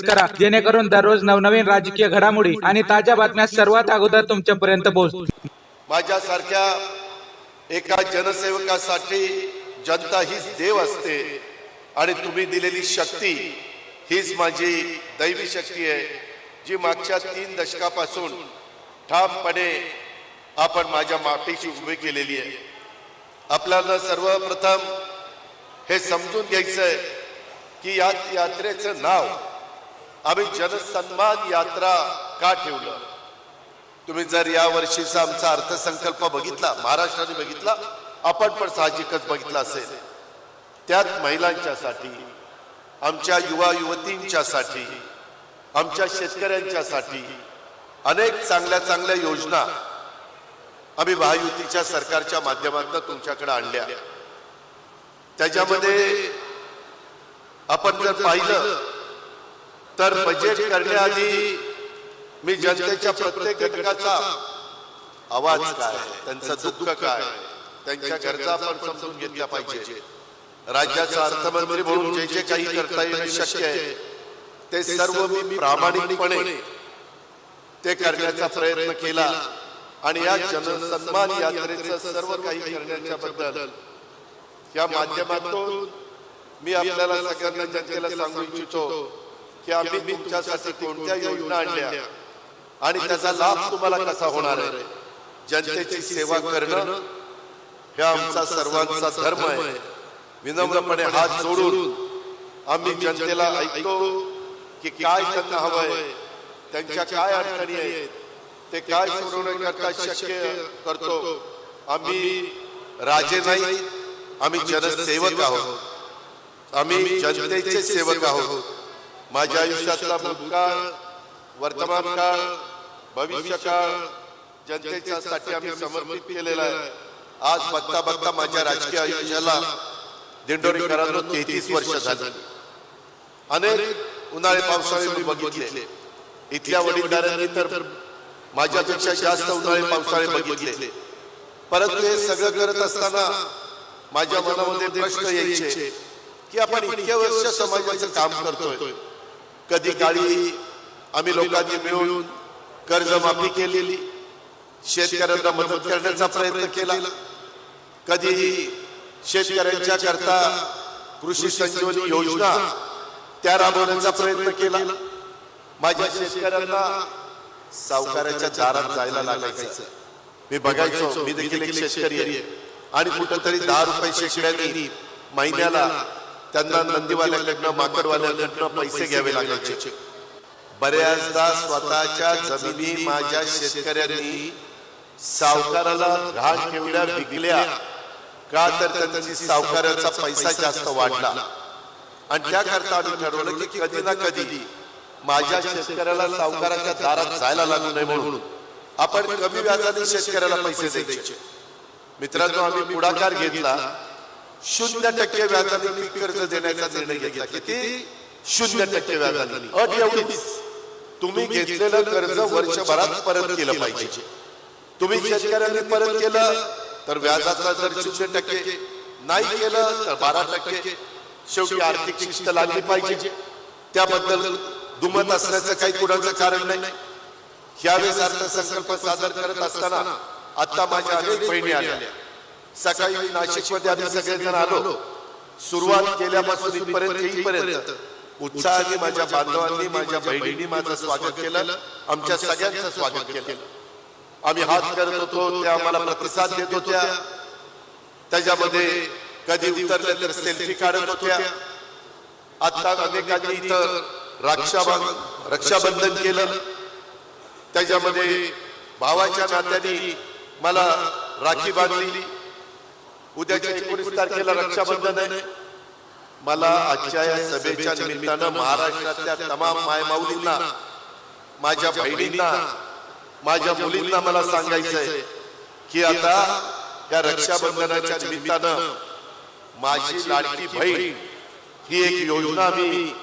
करा. जेणेकरून दररोज नवनवीन राजकीय घडामोडी आणि ताज्या बातम्या सर्वात अगोदर तुमच्यापर्यंत पोहोच माझ्यासारख्या एका जनसेवकासाठी जनता हीच देव असते आणि तुम्ही दिलेली शक्ती हीच माझी दैवी शक्ती आहे जी मागच्या तीन दशकापासून ठामपणे आपण माझ्या मातीशी उभी केलेली आहे. आपल्याला सर्वप्रथम हे समजून घ्यायचं आहे की या यात्रेचं नाव आम्ही जनसन्मान यात्रा का ठेवलं? तुम्ही जर या वर्षीचा आमचा अर्थसंकल्प बघितला महाराष्ट्राने बघितला आपण पण साहजिकच बघितला असेल. त्यात महिलांच्यासाठी आमच्या युवा युवतींच्यासाठी आमच्या शेतकऱ्यांच्यासाठी अनेक चांगल्या चांगल्या योजना आम्ही महायुतीच्या सरकारच्या माध्यमातून तुमच्याकडे आणल्या. त्याच्यामध्ये आपण जर पाहिलं तर बजेट करण्याआधी मी जनतेच्या प्रत्येक घटकाचा आवाज काय? त्यांचं दुःख काय? त्यांच्या गरजा पण समजून घेतल्या पाहिजे राज्याचा अर्थमंत्री म्हणून जे जे काही करता येणं शक्य आहे ते सर्व मी प्रामाणिकपणे ते करण्याचा प्रयत्न केला. आणि या जनसन्मान यात्रेचं सर्व काही करण्याच्या बद्दल या माध्यमातून मी आपल्याला सगळ्यांना जनतेला सांगू इच्छितो की आम्ही तुमच्यासाठी कोणत्या योजना आणल्या. आणि त्याचा लाभ तुम्हाला कसा होणार आहे? जनतेची सेवा करणं हे आमचा सर्वांचा धर्म आहे. विनम्रपणे हात जोडून आम्ही जनतेला ऐकतो की काय त्यांना हवंय त्यांच्या काय अडचणी आहेत ते काय सोडवण्याकरता शक्य करतो आम्ही राजे नाही आम्ही जनसेवक आहोत. आम्ही जनतेचे सेवक आहोत. माझ्या आयुष्यातला भूतकाळ वर्तमान काळ भविष्य काळ जनतेच्यासाठी आम्ही समर्पित केलेला आहे. आज बघता बघता माझ्या राजकीय आयुष्याला दिंडोरीकरांना तेहतीस वर्ष झाली. अनेक उन्हाळे पावसाळे मी बघितले. इथल्या वडीलधाऱ्यांनी तर माझ्यापेक्षा जास्त उन्हाळे पावसाळे बघितले. परंतु हे सगळं करत असताना माझ्या मनामध्ये प्रश्न यायचे की आपण इतक्या वर्ष समाजाचं काम करतोय. कधी काळी आम्ही लोकांनी मिळून कर्जमाफी केलेली. शेतकऱ्यांना मदत करण्याचा प्रयत्न केला. कधी शेतकऱ्यांच्या करता कृषी संजीवनी योजना त्या राबवण्याचा प्रयत्न केला. माझ्या शेतकऱ्यांना सावकाराच्या दारात जायला लागायचं. मी बघायचो मी देखील एक शेतकरी आहे. आणि कुठंतरी दहा रुपये शेकड्यांनी महिन्याला त्यांना नंदीवाल्याकडनं माकडवाल्याकडनं पैसे घ्यावे लागायचे. बऱ्याचदा स्वतःच्या जमिनी माझ्या शेतकऱ्यांनी सावकाराला घाण ठेवल्या विकल्या का तर त्यांची सावकाराचा पैसा जास्त वाढला. आणि त्याकरता आम्ही ठरवलं की कधी ना कधी माझ्या शेतकऱ्याला सावकाराच्या दारात जायला लागू नये म्हणून आपण कमी व्याजाने शेतकऱ्याला पैसे द्यायचे. मित्रांनो आम्ही पुढाकार घेतला. शून्य टक्के व्याजाने पीक कर्ज देण्याचा निर्णय घेतला. किती? शून्य टक्के व्याजाने. अट एवढीच. तुम्ही घेतलेलं कर्ज वर्षभरात परत केलं पाहिजे. तुम्ही शेतकऱ्यांनी परत केलं तर व्याजाचा दर शून्य टक्के नाही केलं तर बारा टक्के शेवटी आर्थिक शिस्त लागली पाहिजे. त्याबद्दल दुमत असण्याचं काही कुणाचं कारण नाही. यावेळेस अर्थसंकल्प सादर करत असताना आता माझ्या अनेक बहिणी आल्या. सकाळी नाशिकमध्ये आम्ही सगळेजण आलो. सुरुवात केल्यापासून इथपर्यंत येईपर्यंत उत्साहाने माझ्या बांधवांनी माझ्या बहिणींनी माझं स्वागत केलं. आमच्या सगळ्यांचं स्वागत केलं. आम्ही हात करत होतो त्या आम्हाला प्रतिसाद देत होत्या. त्याच्यामध्ये कधी उतरले तर सेल्फी काढत होत्या. आता अनेकांनी इथं रक्षाबंधन रक्षाबंधन केलं. त्याच्यामध्ये भावाच्या नात्याने मला राखी बांधली. उद्याच्या एकोणीस तारखेला रक्षाबंधन आहे. मला आजच्या या सभेच्या निमित्तानं महाराष्ट्रातल्या तमाम मायमाऊलींना माझ्या बहिणींना माझ्या मुलींना मला सांगायचं आहे की आता या रक्षाबंधनाच्या निमित्तानं माझी लाडकी बहीण ही एक योजना मी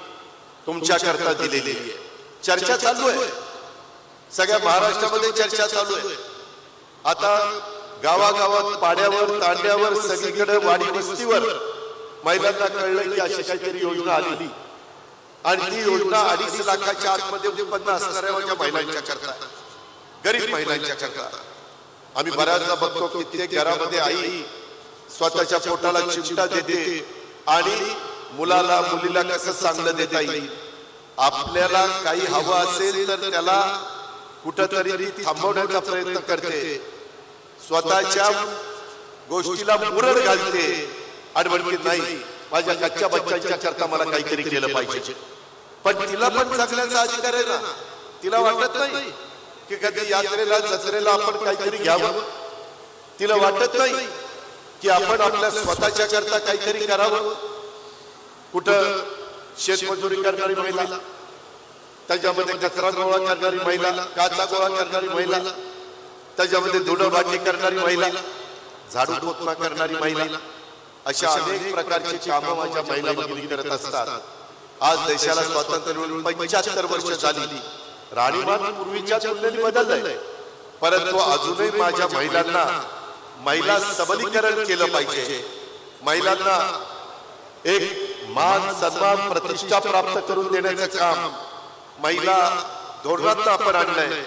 तुमच्या करता दिलेली आहे. चर्चा चालू आहे. सगळ्या महाराष्ट्रामध्ये चर्चा चालू आहे. आता गावागावात पाड्यावर तांड्यावर सगळीकडे वाडी वस्तीवर महिलांना कळलं की अशी काहीतरी योजना आली आणि ती योजना अडीच लाखाच्या आतमध्ये उत्पन्न असणाऱ्या माझ्या महिलांच्या करता. गरीब महिलांच्या करता. आम्ही बऱ्याचदा बघतो कित्येक घरामध्ये आई स्वतःच्या पोटाला चिमटा देते आणि मुलाला मुलीला कसं चांगलं देता येईल? आपल्याला काही हवं असेल तर त्याला कुठंतरी ती थांबवण्याचा प्रयत्न करते. स्वतःच्या गोष्टीला मुरड घालते. आणि म्हणते नाही माझ्या कच्च्या बच्चांच्या करता मला काहीतरी केलं पाहिजे. पण तिला पण जगण्याचा अधिकार आहे ना. तिला वाटत नाही की कधी यात्रेला जत्रेला आपण काहीतरी घ्यावं. तिला वाटत नाही की आपण आपल्या स्वतःच्या करता काहीतरी करावं. कुठं शेतमजुरी करणारी महिला त्याच्यामध्ये कचरा गोळा करणारी महिला काचा गोळा करणारी महिला त्याच्यामध्ये धुणं भांडी करणारी महिला झाडू पोतमा करणारी महिला अशा अनेक प्रकारची कामं माझ्या महिला भगिनी करत असतात. आज देशाला स्वातंत्र्य मिळून पंच्याहत्तर वर्ष झाली. राणीमान पूर्वीच्या तुलनेने बदललंय. परंतु अजूनही माझ्या महिलांना महिला सबलीकरण केलं पाहिजे. महिलांना एक मान सन्मान प्रतिष्ठा प्राप्त करून देण्याचं काम. महिला धोरणात आपण आणलंय.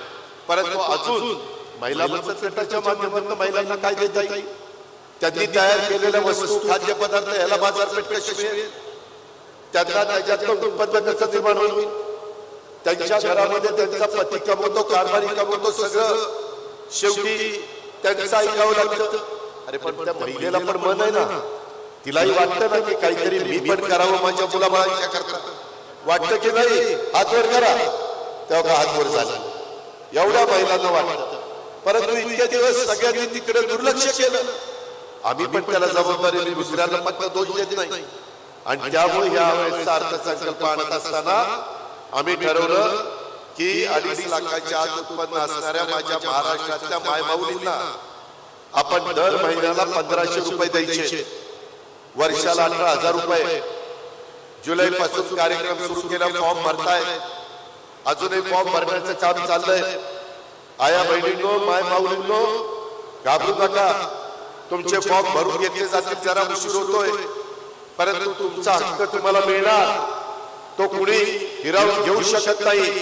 परंतु अजून महिला बचत गटाच्या माध्यमातून महिलांना काय देता येईल? त्यांनी तयार केलेल्या वस्तू खाद्यपदार्थ याला बाजारपेठ कशी मिळेल? त्यांना त्याच्यातलं उत्पन्न कसं निर्माण होईल? त्यांच्या घरामध्ये त्यांचा पती कमवतो कारभारी कमवतो सगळं शेवटी त्यांचं ऐकावं लागतं. अरे पण त्या महिलेला पण मन आहे ना. तिलाही वाटतं ना की काहीतरी मी पण करावं माझ्या मुलाबाळांच्या करता. वाटतं की नाही हात वर करा. तेव्हा का हात वर झाला? एवढ्या महिलांना वाटतं. परंतु इतके दिवस सगळ्यांनी तिकडे दुर्लक्ष केलं. आम्ही पण त्याला जबाबदारी दुसऱ्यांना फक्त दोष देत नाही. आणि त्यामुळे या वेळेसचा अर्थसंकल्प आणत असताना आम्ही ठरवलं की अडीच लाखाच्या आत उत्पन्न असणाऱ्या माझ्या महाराष्ट्रातल्या मायमाऊलींना आपण दर महिन्याला पंधराशे रुपये द्यायचे. वर्षाला अठरा हजार रुपये. जुलै पासून कार्यक्रम सुरू केला फॉर्म भरताय अजूनही फॉर्म भरण्याचं काम चाललंय. आया बहिणींनो माय माऊलींनो घाबरू नका. तुमचे फॉर्म भरून घेतले जातील जरा उशीर होतोय. परंतु तुमचा हक्क तुम्हाला मिळणार. तो कुणी हिरावून घेऊ शकत नाही.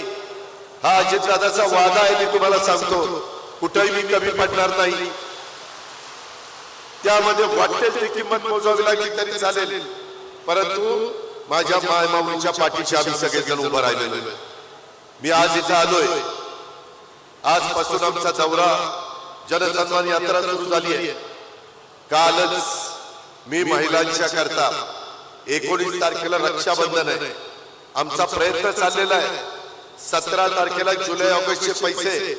हा अजित दादाचा वादा आहे मी तुम्हाला सांगतो. कुठेही मी कमी पडणार नाही. त्यामध्ये वाटेल ती किंमत मोजावी लागली तरी चालेल. परंतु माझ्या माय माऊलीच्या पाठीशी आम्ही सगळेजण उभं राहिलेलो. मी आज इथं आलोय. आजपासून आमचा दौरा जनसन्मान यात्रा सुरू झाली आहे. कालच मी महिलांच्या करता एकोणीस तारखेला रक्षाबंधन आहे. आमचा प्रयत्न चाललेला आहे. सतरा तारखेला जुलै ऑगस्टचे पैसे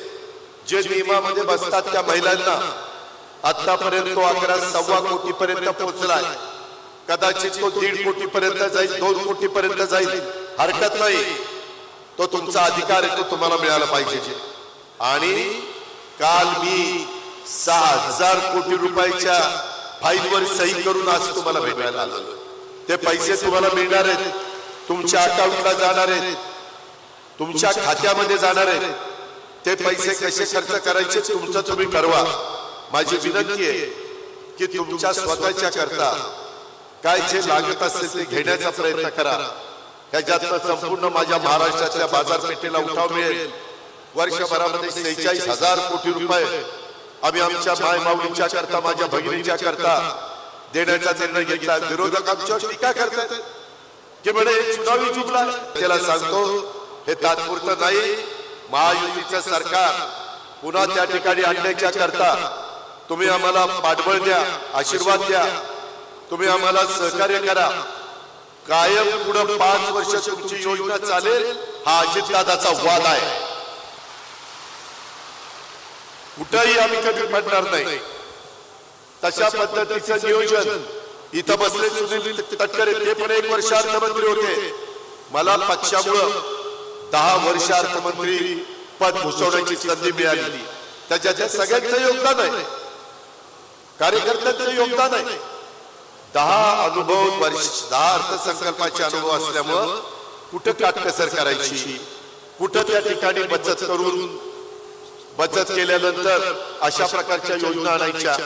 जे नियमामध्ये बसतात त्या महिलांना आतापर्यंत तो अकरा सव्वा कोटी पर्यंत पोहोचलाय. कदाचित तो दीड कोटी पर्यंत जाईल दोन कोटी पर्यंत जाईल. हरकत नाही. तो तुमचा अधिकार आहे तो तुम्हाला मिळाला पाहिजे. आणि काल मी सहा हजार कोटी रुपयाच्या फाईलवर सही करून आज तुम्हाला भेटायला आलो. ते पैसे तुम्हाला मिळणार आहेत. तुमच्या अकाउंटला जाणार आहेत. तुमच्या खात्यामध्ये जाणार आहेत. ते पैसे कसे खर्च करायचे तुमचं तुम्ही ठरवा. माझी विनंती आहे की तुमच्या स्वतःच्या करता. काय जे लागत असेल ते घेण्याचा प्रयत्न करा. ह्याच्यातनं संपूर्ण माझ्या महाराष्ट्राच्या बाजारपेठेला उठाव मिळेल. वर्षभरामध्ये सेहेचाळीस हजार कोटी रुपये आम्ही आमच्या माय माऊलींच्या करता माझ्या भगिनीच्या करता देण्याचा निर्णय घेतला विरोधक आमच्यावर टीका करतात. की म्हणे चुनावी चुकला त्याला सांगतो हे तात्पुरतं नाही. महायुतीचं सरकार पुन्हा त्या ठिकाणी आणण्याच्या करता. तुम्ही आम्हाला पाठबळ द्या आशीर्वाद द्या. तुम्ही आम्हाला सहकार्य करा. कायम पुढे पाच वर्ष तुमची योजना चालेल हा अजितदादाचा वाद आहे. कुठंही आम्ही कमी पडणार नाही. तशा पद्धतीचं नियोजन इथं बसले सुनील तटकरे ते पण एक वर्ष अर्थमंत्री होते. मला पक्षामुळं दहा वर्ष अर्थमंत्री पद भूषवण्याची संधी मिळाली. त्याच्यात सगळ्यांचं योगदान आहे. कार्यकर्त्यांचं योगदान आहे. दहा अनुभव वर्ष दहा अर्थसंकल्पाचे अनुभव असल्यामुळं कुठं काटकसर करायची? कुठं त्या ठिकाणी बचत करून बचत केल्यानंतर अशा प्रकारच्या योजना आणायच्या.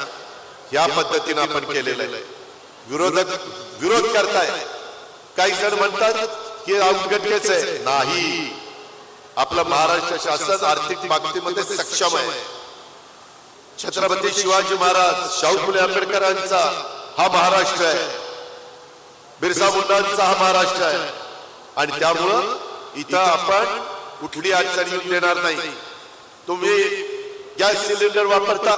या पद्धतीने आपण केलेलं आहे. विरोधक विरोध करताय. काही जण म्हणतात की अवघटकेच आहे. नाही. आपलं महाराष्ट्र शासन आर्थिक बाबतीमध्ये सक्षम आहे. छत्रपती शिवाजी महाराज शाहू फुले आंबेडकरांचा हा महाराष्ट्र आहे. बिरसा मुंडांचा हा महाराष्ट्र आहे. आणि त्यामुळं इथं आपण कुठली अडचण येऊन देणार नाही. तुम्ही गॅस सिलेंडर वापरता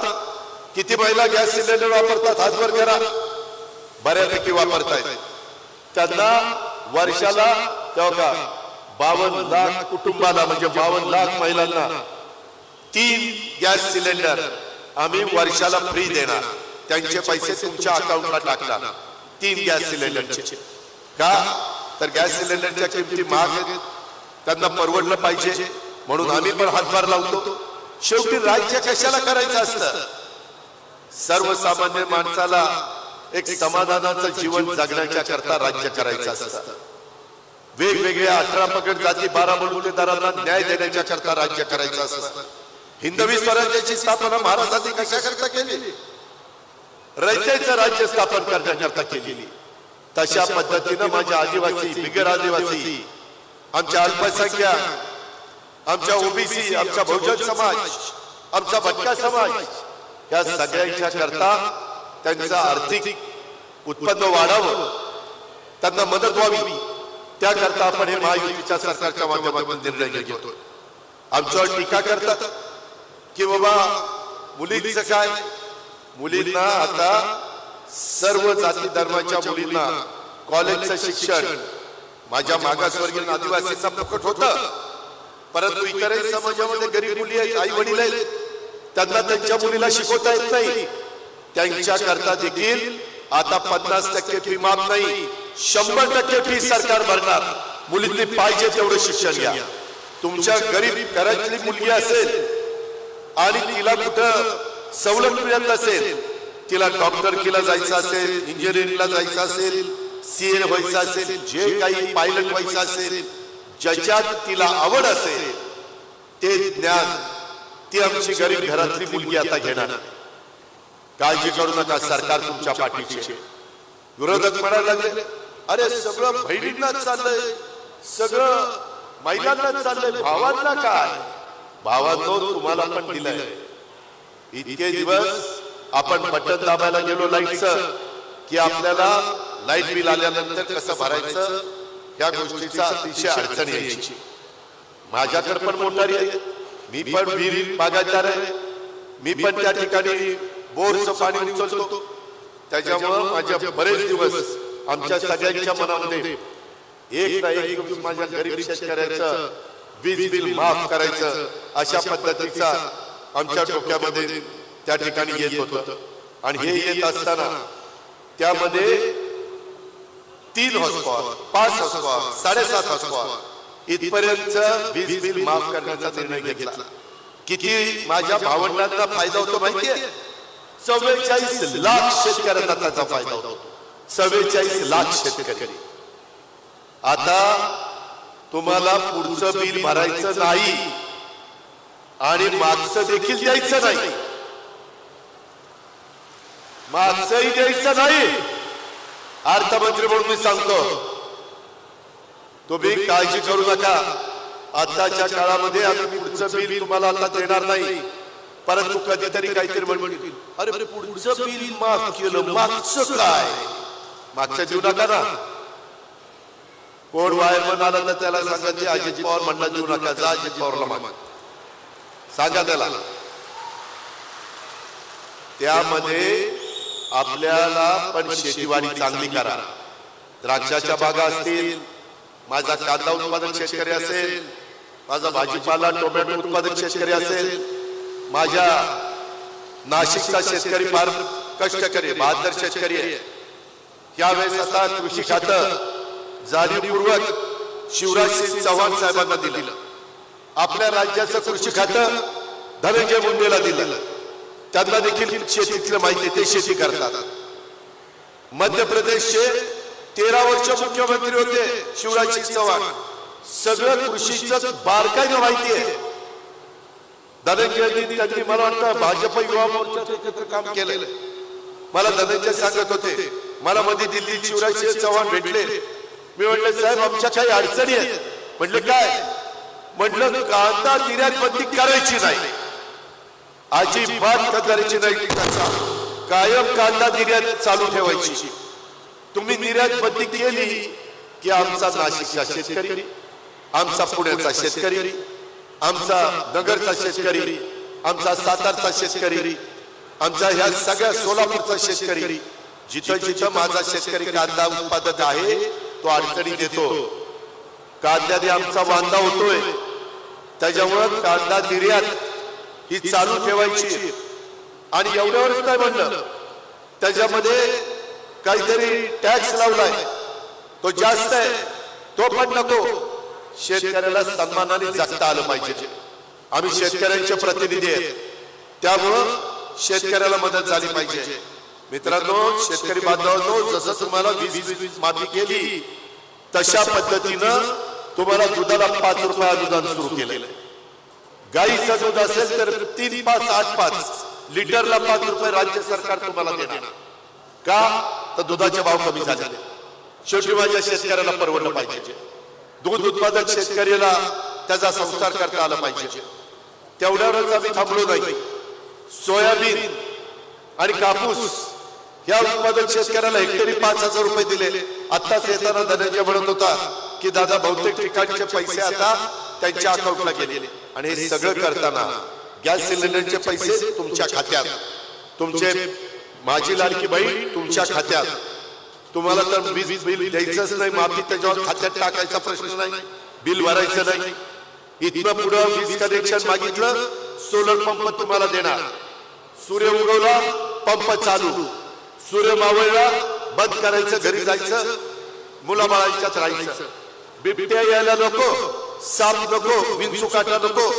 किती महिला गॅस सिलेंडर वापरतात हातभर करा. बऱ्यापैकी वापरतायत. त्यांना वर्षाला तेव्हा का बावन्न लाख कुटुंबाला म्हणजे बावन्न लाख महिलांना तीन गॅस सिलेंडर आम्ही वर्षाला फ्री देणार. त्यांचे पैसे तुमच्या अकाउंटला टाकणार. तीन गॅस सिलेंडरचे. का? तर गॅस सिलेंडरच्या किमती महाग आहेत. त्यांना परवडलं पाहिजे. म्हणून आम्ही पण हातभार लावतो. शेवटी राज्य कशाला करायचं असतं? सर्वसामान्य माणसाला एक समाधानाचं जीवन जगण्याच्या करता राज्य करायचं असतं. वेगवेगळ्या अठरा पगड जाती बारा बलुतेदारांना न्याय देण्याच्या करता राज्य करायचं असतं. हिंदवी स्वराज्याची स्थापना महाराजांनी कशा करता केली? रयतेचं राज्य स्थापन करण्याकरता केलेली. तशा पद्धतीनं माझ्या आदिवासी बिगर आदिवासी आमच्या अल्पसंख्या आमच्या ओबीसी आमच्या बहुजन समाज आमचा भटका समाज या सगळ्यांच्या करता त्यांचं आर्थिक उत्पन्न वाढावं. त्यांना मदत व्हावी. त्याकरता आपण हे महायुतीच्या सरकारच्या माध्यमातून निर्णय घेतो आमच्यावर टीका करतात. की बाबा मुलींचं काय? मुलींना आता सर्व जाती धर्माच्या मुलींना कॉलेजचं शिक्षण माझ्या मागासवर्गीय आदिवासींना फुकट होतं. परंतु इतरही समाजामध्ये गरीब मुली आहेत आई वडील आहेत. त्यांना त्यांच्या मुलीला शिकवता येत नाही. त्यांच्या करता देखील आता पन्नास टक्के फी माफ नाही. शंभर टक्के फी सरकार भरणार. मुलींनी पाहिजे तेवढं शिक्षण घ्या. तुमच्या गरीब घरातली मुलगी असेल आणि तिला कुठं सवलत मिळत नसेल तिला डॉक्टर केला जायचं असेल इंजिनिअरिंगला जायचं असेल सीए व्हायचं असेल जे काही पायलट व्हायचं असेल. ज्याच्यात तिला आवड असेल ते ज्ञान ती आमची गरीब घरातली मुलगी आता घेणार काळजी करू नका सरकार तुमच्या पाठीचे विरोधक म्हणायला लागले अरे सगळं बहिणींना चाललंय सगळं महिलांना चाललंय भावांना काय? भावांनो तुम्हाला पण दिलंय. इतके दिवस आपण बटन दाबायला गेलो लाईटचं की आपल्याला लाइट बिल आल्यानंतर कसं भरायचं? या गोष्टीचा अतिशय अडचण यायची. माझ्याकडे पण मोटारी आहे. मी पण विहीर बागायतदार आहे. मी पण त्या ठिकाणी बोरचं पाणी उचलतो. त्याच्यामुळं माझ्या बरेच दिवस आमच्या सगळ्यांच्या मनामध्ये एक ना एक दिवस माझ्या गरीब शेतकऱ्याचं वीज बिल माफ करायचं अशा पद्धतीचा आमच्या डोक्यामध्ये त्या ठिकाणी येत होत. आणि हे येत असताना त्यामध्ये तीन हॉस्पॉट पाच हॉस्पॉट साडेसात हॉस्पॉट इथपर्यंत वीज बिल माफ करण्याचा निर्णय घेतला. किती माझ्या भावंडांना फायदा होतो माहितीये? चव्वेचाळीस लाख शेतकऱ्यांना त्याचा फायदा होतो. चव्वेचाळीस लाख शेतकरी. आता तुम्हाला पुढचं बिल भरायचं नाही. आणि मागचं देखील द्यायचं नाही. मागचंही द्यायचं नाही. अर्थमंत्री म्हणून मी सांगतो तुम्ही काळजी करू नका. आताच्या काळामध्ये आम्ही पुढचं बिल तुम्हाला आता देणार नाही. परंतु कधीतरी काहीतरी म्हणतील. अरे पुढचं बिल माफ केलं मागचं काय? मागच्या देऊ नका ना. कोण वायरमन म्हणाला तर त्याला सांगा ते अजित पवार म्हणला देऊ नका. जा अजित पवारला माग. सांगा त्याला. त्यामध्ये आपल्याला पण शेतीवाडी चांगली करा. द्राक्षाच्या बागा असतील माझा कांदा उत्पादक शेतकरी असेल माझा भाजीपाला टोमॅटो उत्पादक शेतकरी असेल माझ्या नाशिकचा शेतकरी फार कष्टकरी बहादर शेतकरी आहे. यावेळेस आता कृषी खातं जाणीवपूर्वक शिवराज सिंग चव्हाण साहेबांना दिलं. आपल्या राज्याचं कृषी खातं धनंजय मुंडेला दिलेलं त्यांना देखील शेतीतलं माहिती आहे, ते शेती करतात. मध्य प्रदेशचे तेरा वर्ष मुख्यमंत्री होते शिवराजसिंग चव्हाण. सगळं कृषीचं बारकाईनं माहिती आहे. धनंजयजी त्यांनी मला वाटतं भाजप युवा मोर्चाचं एकत्र काम केलेलं मला धनंजय सांगत होते मला मध्ये दिल्लीत शिवराजसिंह चव्हाण भेटले. मी म्हटलं साहेब आमच्या काही अडचणी आहेत. म्हटलं काय? म्हटलं कांदा निर्यात बंदी करायची नाही. अजिबात करायची नाही. कायम कांदा निर्यात चालू ठेवायची. तुम्ही निर्यात बंदी केली की आमचा नाशिकचा शेतकरी आमचा पुण्याचा शेतकरी आमचा नगरचा शेतकरी आमचा सातारचा शेतकरी आमचा ह्या सगळ्या सोलापूरचा शेतकरी जिथं जिथं माझा शेतकरी कांदा उत्पादक आहे तो अडचणी देतो कांद्याने आमचा वांदा होतोय. त्याच्यामुळं कांदा निर्यात ही चालू ठेवायची. आणि एवढ्यावरच काय म्हणलं त्याच्यामध्ये काहीतरी टॅक्स लावलाय. तो जास्त आहे. तो पण नको. शेतकऱ्याला सन्मानाने जगता आलं पाहिजे. आम्ही शेतकऱ्यांचे प्रतिनिधी आहेत. त्यामुळं शेतकऱ्याला मदत झाली पाहिजे. मित्रांनो शेतकरी बांधवांनो जसं तुम्हाला वीज वीज माफी केली तशा पद्धतीनं तुम्हाला दुधाला पाच रुपये अनुदान सुरू केलेलं आहे गाईचं दूध असेल तर तीन पाच आठ पाच लिटरला पाच रुपये राज्य सरकार तुम्हाला देणार. का? तर दुधाचे भाव कमी झाले. शेवटी माझ्या शेतकऱ्याला परवडलं पाहिजे. दूध उत्पादक शेतकऱ्याला त्याचा संस्कार करता आला पाहिजे. तेवढ्यावरच आम्ही थांबलो नाही. सोयाबीन आणि कापूस या उत्पादक शेतकऱ्याला हेक्टरी पाच हजार रुपये दिले. आताच येताना धनंजय म्हणत होता की दादा बहुतेक ठिकाणचे पैसे आता त्यांच्या अकाउंटला गेलेले. आणि हे सगळं करताना गॅस सिलेंडरचे पैसे तुमच्या खात्यात. तुमचे माझी लाडकी बहीण तुमच्या खात्यात. तुम्हाला तर वीज बिल द्यायचंच नाही माफी त्याच्यावर खात्यात टाकायचा प्रश्न नाही. बिल भरायचं नाही. इथनं पुढं वीज कनेक्शन मागितलं सोलर पंप तुम्हाला देणार. सूर्य उगवला पंप चालू. सूर्य मावळला बंद करायचं घरी जायचं. मुलाबाळांच्यात राहायचं. बिबट्या यायला नको. साप नको विंचू काटा नको.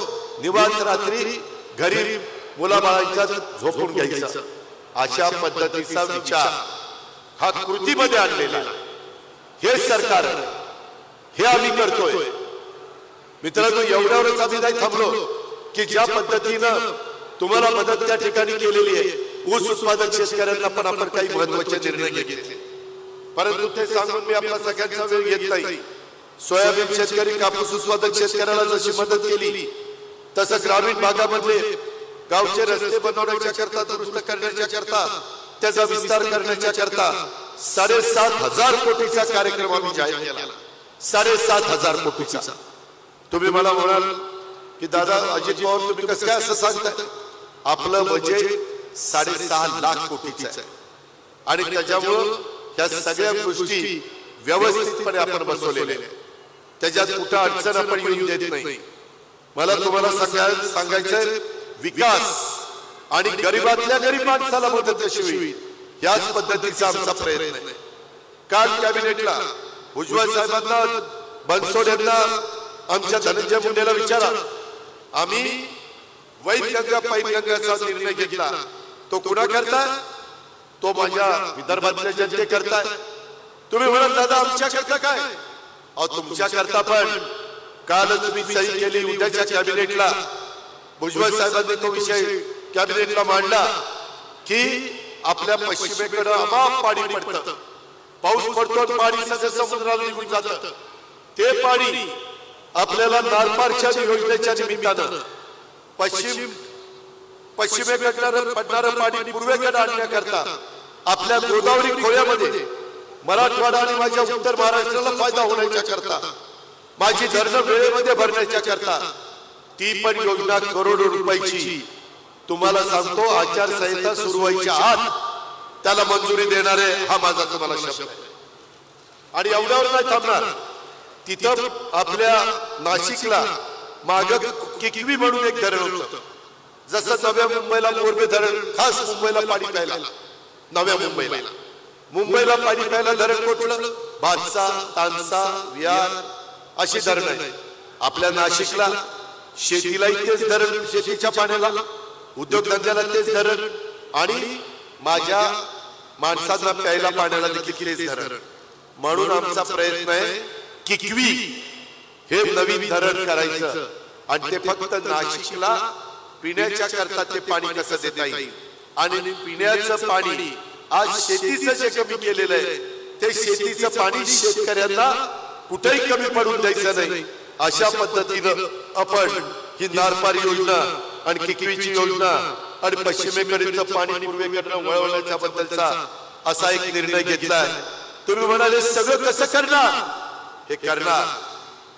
निवांत रात्री घरी मुलाबाळांच्या झोपून घ्यायचं. अशा पद्धतीचा विचार हा कृतीमध्ये आणलेला हे सरकार हे आम्ही करतोय. मित्रांनो एवढ्यावरच आम्ही नाही थांबलो की ज्या पद्धतीनं तुम्हाला मदत त्या ठिकाणी केलेली आहे. ऊस उत्पादक शेतकऱ्यांना पण आपण काही महत्त्वाचे निर्णय घेतले. परंतु ते सांगून मी आपला सगळ्यांचा वेळ घेत नाही. सोयाबीन शेतकरी कापूस उत्पादक शेतकऱ्याला जशी मदत केली तसं ग्रामीण भागामधले गावचे रस्ते बनवण्याच्या करता दुरुस्त करण्याच्या करता त्याचा विस्तार करण्याच्या करता साडेसात हजार कोटीचा कार्यक्रम आम्ही जाहीर केला. साडेसात हजार कोटीचा. तुम्ही मला म्हणाल की दादा अजित पवार तुम्ही कसं काय असं सांगताय? आपलं बजेट साडेसहा लाख कोटीचं आहे. आणि त्याच्यामुळं ह्या सगळ्या गोष्टी व्यवस्थितपणे आपण बसवलेल्या आहेत. त्याच्यात कुठं अडचण आपण येऊन देत नाही. मला तुम्हाला सांगाय सांगायचंय विकास. आणि गरीबातल्या गरीब माणसाला मदत कशी होईल? याच पद्धतीचा आमचा प्रयत्न आहे. काल कॅबिनेटला भुजबळ साहेबांना बनसोड यांना आमच्या धनंजय मुंडेला विचारा. आम्ही वैद्यगंगा पैनगंगाचा निर्णय घेतला. तो कुणा करता तो माझ्या विदर्भातल्या जनते करताय तुम्ही म्हणाल दादा आमच्या करता काय? अहो तुमच्या करता पण. कालच मी सही केली उद्याच्या कॅबिनेटला. भुजबळ साहेबांनी तो विषय कॅबिनेटला मांडला की आपल्या पश्चिमेकडे अमाप पाणी पडतं. पाऊस पडतो पाणी सगळं समुद्राला निघून जात. ते पाणी आपल्याला नारपारच्या योजनेच्या निमित्तानं. पश्चिम पश्चिमेकडनं पडणारं पाणी पूर्वेकडे आणण्याकरता आपल्या गोदावरी खोऱ्यामध्ये मराठवाडा आणि माझ्या उत्तर महाराष्ट्राला फायदा होण्याच्या करता माझी धरणं वेळेमध्ये भरण्याच्या करता ती पण योजना करोडो रुपयाची. तुम्हाला सांगतो आचारसंहिता सुरू व्हायच्या आत त्याला मंजुरी देणारे हा माझा तुम्हाला शब्द आहे. आणि एवढ्यावर नाही थांबणार. तिथं आपल्या नाशिकला माग किकवी म्हणून एक धरण होतं. जसं नव्या मुंबईला मोरबे धरण खास मुंबईला पाणी प्यायला. नव्या मुंबईला. मुंबईला पाणी प्यायला धरण कुठलं? भातसा तानसा विहार अशी धरण आहे आपल्या नाशिकला शेतीलाही तेच धरण शेतीच्या पाण्याला उद्योगधंद्याला तेच धरण आणि माझ्या माणसांना प्यायला पाण्याला देखील तेच धरण. म्हणून आमचा प्रयत्न आहे किकवी हे नवीन धरण करायचं. आणि ते फक्त नाशिकला पिण्याच्या करता ते पाणी कसं देता येईल? आणि पिण्याचं पाणी आज शेतीचं जे कमी केलेलं आहे ते शेतीचं पाणी शेतकऱ्यांना कुठेही कमी पडून द्यायचं नाही. अशा पद्धतीनं आपण ही नारपार योजना आणि किकवीची योजना आणि पश्चिमेकडील पाणी पूर्वेकडनं वळवण्याच्या बद्दलचा असा एक निर्णय घेतलाय तुम्ही म्हणाले सगळं कसं करणार? हे करणार.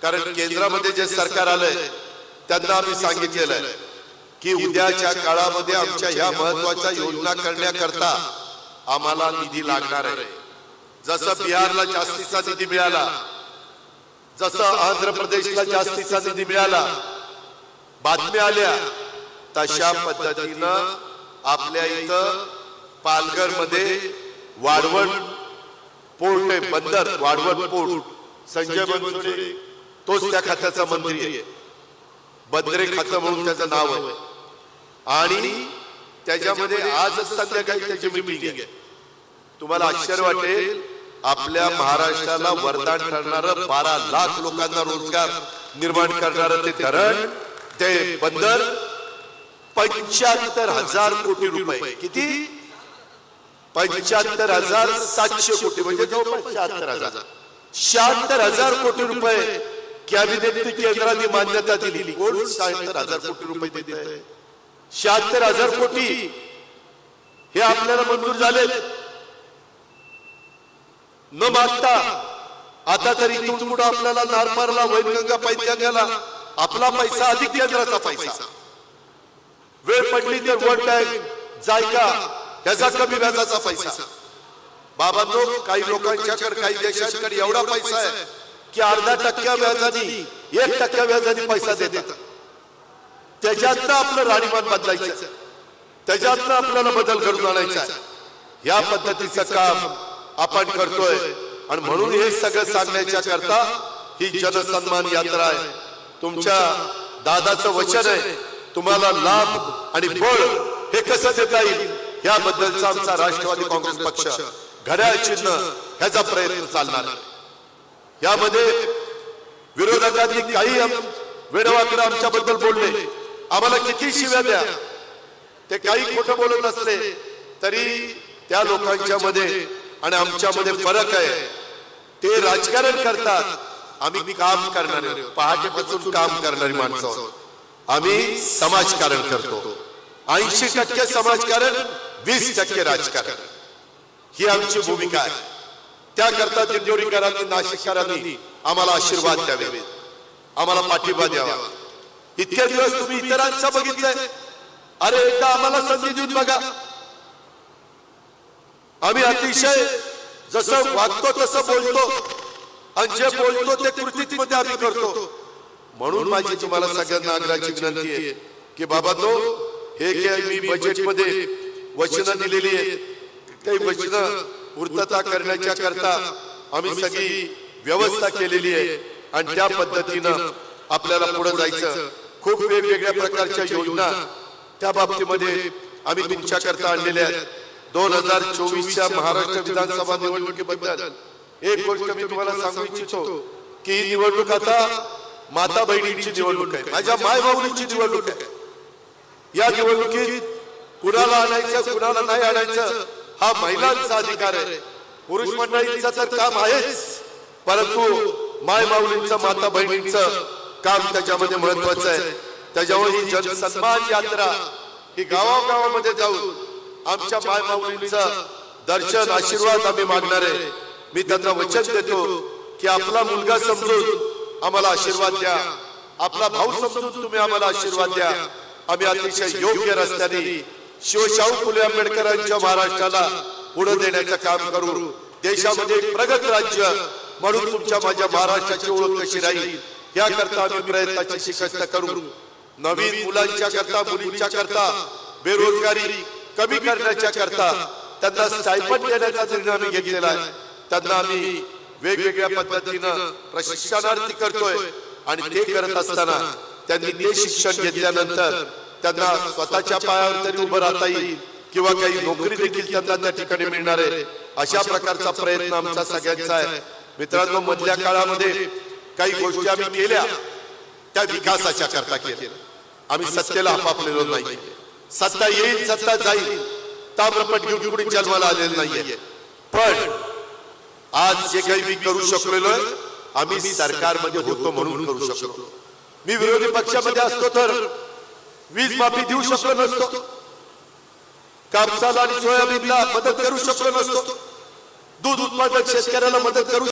कारण केंद्रामध्ये जे सरकार आलंय त्यांना आम्ही सांगितलेलं आहे की उद्याच्या काळामध्ये आमच्या ह्या महत्त्वाच्या योजना करण्याकरता आम्हाला निधी लागणार आहे. जसं बिहारला जास्तीचा निधी मिळाला जसं आंध्र प्रदेशला जास्तीचा निधी मिळाला बातम्या आल्या तशा पद्धतीनं आपल्या इथं पालघरमध्ये वाढवण पोर्ट आहे बंदर वाढवण पोर्ट. संजय बनसोडे तोच त्या खात्याचा मंत्री आहे. बंदरे खातं म्हणून त्याचं नाव आहे. आणि त्याच्यामध्ये आजच संध्याकाळी त्याची मीटिंग आहे. तुम्हाला आश्चर्य वाटेल आपल्या महाराष्ट्राला वरदान ठरणारं बारा लाख लोकांना रोजगार निर्माण करणारं ते धरण ते बंदर पंच्याहत्तर हजार कोटी रुपये. किती? पंच्याहत्तर हजार सातशे कोटी म्हणजे जवळपास शहात्तर हजार. शहात्तर हजार कोटी रुपये. कॅबिनेटने केंद्राने मान्यता दिली कोण शहात्तर हजार कोटी रुपये देत आहे शहात्तर हजार कोटी हे आपल्याला मंजूर झाले न मागता आता तरी इथून पुढे आपल्याला नारपारला वैनगंगा पैत्याला आपला पैसा अधिक केंद्राचा पैसा. वेळ पडली तर वर्ल्ड बँक जायका त्याचा कमी व्याजाचा पैसा. बाबांनो काही लोकांच्याकडे काही देशांकडे एवढा पैसा आहे की अर्धा टक्क्या व्याजाने एक टक्क्या व्याजाने पैसा देतात. त्याच्यातनं आपलं राणीमान बदलायचं. त्याच्यातनं आपल्याला बदल घडून आणायचा या पद्धतीचं काम आपण करतोय. आणि म्हणून हे सगळं सांगण्याच्या करता ही जनसन्मान यात्रा आहे. तुमच्या दादाचं वचन आहे. तुम्हाला लाभ आणि बळ हे कसं देता येईल याबद्दलचा आमचा राष्ट्रवादी काँग्रेस पक्ष घड्याळ चिन्ह ह्याचा प्रयत्न चालणार यामध्ये विरोधकांनी काही वेडवाकडे आमच्याबद्दल बोलले. आम्हाला किती शिव्या द्या? ते काही खोटं बोलत असले तरी त्या लोकांच्या मध्ये आणि आमच्यामध्ये फरक आहे. ते राजकारण करतात. आम्ही काम करणारे पहाटेपासून काम करणारी माणसं आहोत. आम्ही समाजकारण करतो. ऐंशी टक्के समाजकारण वीस टक्के राजकारण. ही आमची भूमिका आहे. त्याकरता दिंडोरीकरांनी नाशिककरांनी आम्हाला आशीर्वाद द्यावे. आम्हाला पाठिंबा द्यावा. इतके दिवस तुम्ही इतरांचं बघितलंय. अरे एकदा आम्हाला संधी देऊन बघा. आम्ही अतिशय जसं वागतो तसं बोलतो. आणि जे बोलतो ते कृतीमध्ये आम्ही करतो. म्हणून माझी तुम्हाला सगळ्यांना आग्रहाची विनंती आहे की बाबा तो हे जे मी बजेटमध्ये वचनं दिलेली आहे ते वचनं पूर्तता करण्याच्या करता आम्ही सगळी व्यवस्था केलेली आहे. आणि त्या पद्धतीनं आपल्याला पुढे जायचं. खूप वेगवेगळ्या प्रकारच्या योजना त्या बाबतीमध्ये आम्ही तुमच्याकरता आणलेल्या आहेत. दोन हजार चोवीसच्या महाराष्ट्र विधानसभा निवडणुकीबद्दल एक गोष्ट मी तुम्हाला सांगू इच्छितो की ही निवडणूक आता माता बहिणीची निवडणूक आहे. माझ्या माय भाऊनीची निवडणूक आहे. या निवडणुकीत कुणाला आणायचं कुणाला नाही आणायचं हा महिलांचा अधिकार आहे. पुरुष मंडळींचा तर काम आहेच. परंतु माय माऊलींचं माता बहिणींचं काम त्याच्यामध्ये महत्वाचं आहे. त्याच्यामुळे ही जनसन्मान यात्रा ही गावागावामध्ये जाऊन आमच्या मायमाऊलींचा दर्शन आशीर्वाद आम्ही मागणार आहे. मी त्यांना वचन देतो की आपला मुलगा समजून आम्हाला आशीर्वाद द्या. आपला भाऊ समजून तुम्ही आम्हाला आशीर्वाद द्या. आम्ही अतिशय योग्य रस्त्याने शिवशाहू फुले आंबेडकरांच्या महाराष्ट्राला पुढे देण्याचं काम करू. देशामध्ये प्रगत राज्य म्हणून तुमच्या माझ्या महाराष्ट्राची ओळख कशी राहील? याकरता आम्ही प्रयत्नाची शिकस्त करू. नवीन मुलांच्या करता मुलींच्या करता बेरोजगारी कमी करण्याच्या करता त्यांना स्टायपंड देण्याचा निर्णय आम्ही घेतलेला आहे. त्यांना आम्ही वेगवेगळ्या पद्धतीनं प्रशिक्षणार्थी करतोय आणि ते करत असताना त्यांनी ते शिक्षण घेतल्यानंतर त्यांना स्वतःच्या पायावर तरी उभं राहता येईल किंवा काही नोकरी देखील त्यांना त्या ठिकाणी मिळणार आहे. अशा प्रकारचा प्रयत्न आमचा सगळ्यांचा आहे. मित्रांनो मधल्या काळामध्ये काही गोष्टी आम्ही केल्या त्या विकासाच्या करता केल्या. आम्ही सत्तेला आपापलेलो नाही सत्ता येईल सत्ता जाईल. ताम्रपट घेऊन कुणी जन्माला आलेलं नाहीये. पण आज जे काही मी करू शकलेलो आम्ही सरकारमध्ये होतो म्हणून करू शकलो. मी विरोधी पक्षामध्ये असतो तर वीज माफी देऊ शकलो नसतो. कापसाला आणि सोयाबीनला मदत करू शकलो नसतो. दूध उत्पादक शेतकऱ्याला मदत करू